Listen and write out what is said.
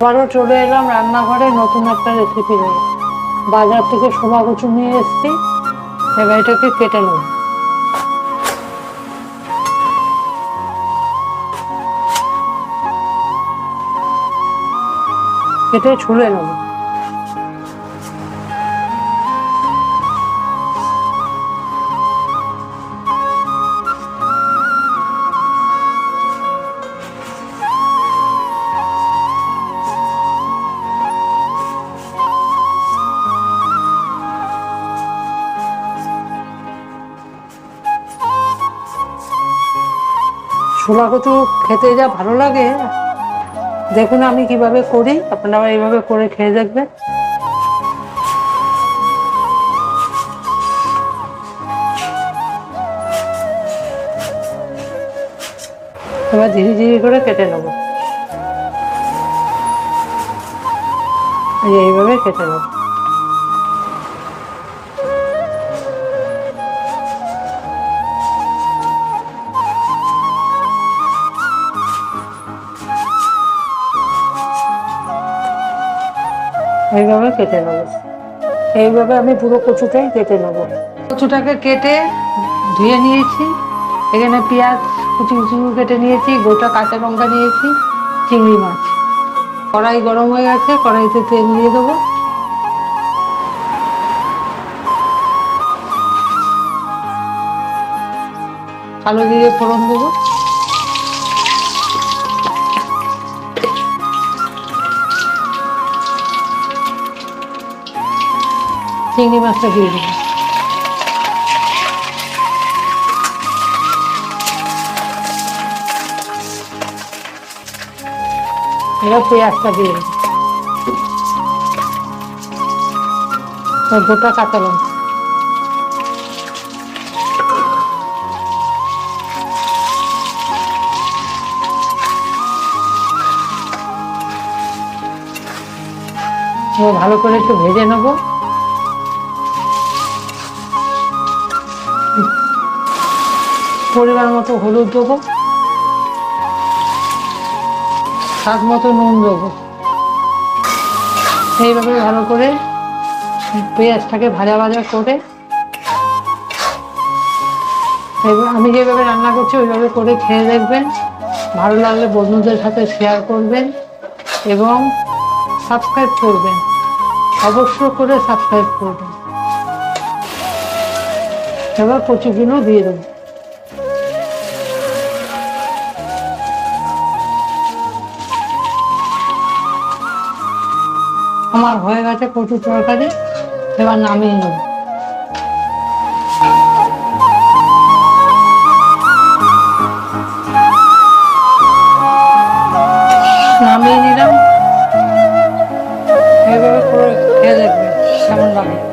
আবারও চলে এলাম রান্নাঘরে, নতুন একটা রেসিপি নিয়ে। বাজার থেকে শোভা কচু নিয়ে এসেছি, এবার এটাকে কেটে নেব। কেটে ছুলে নেব। ছোলা কচু খেতে যা ভালো লাগে, দেখুন আমি কীভাবে করি, আপনারা এইভাবে করে খেয়ে দেখবেন। এবার ধীরে ধীরে করে কেটে নেব। এই এইভাবে কেটে নেব। এইভাবে কেটে নেব। এইভাবে আমি পুরো কচুটাই কেটে নেব। কচুটাকে কেটে ধুয়ে নিয়েছি। এখানে পেঁয়াজ, কুচি কুচি কেটে নিয়েছি, গোটা কাঁচা লঙ্কা নিয়েছি, চিংড়ি মাছ। কড়াই গরম হয়ে গেছে, কড়াইতে তেল দিয়ে দেবো। কালো দিয়ে ফোড়ন দেবো। চিংড়ি মাছটা দিয়ে দেবো। এবার পেঁয়াজটা দিয়ে দেবো। গোটা কাঁচা লঙ্কা। ভালো করে একটু ভেজে নেব। পরিমাণ মতো হলুদ দেবো। স্বাদ মতো নুন দেবো। এইভাবে ভালো করে পেঁয়াজটাকে ভাজা ভাজা করে আমি যেভাবে রান্না করছি, ওইভাবে করে খেয়ে দেখবেন। ভালো লাগলে বন্ধুদের সাথে শেয়ার করবেন এবং সাবস্ক্রাইব করবেন। অবশ্য করে সাবস্ক্রাইব করবেন। এবার কচুগুলো দিয়ে দেবো। আমার হয়ে গেছে প্রচুর তরকারি এবার নামিয়ে নেব। নামিয়ে নিলাম। এইভাবে করে খেয়ে দেখবে, কেমন লাগে।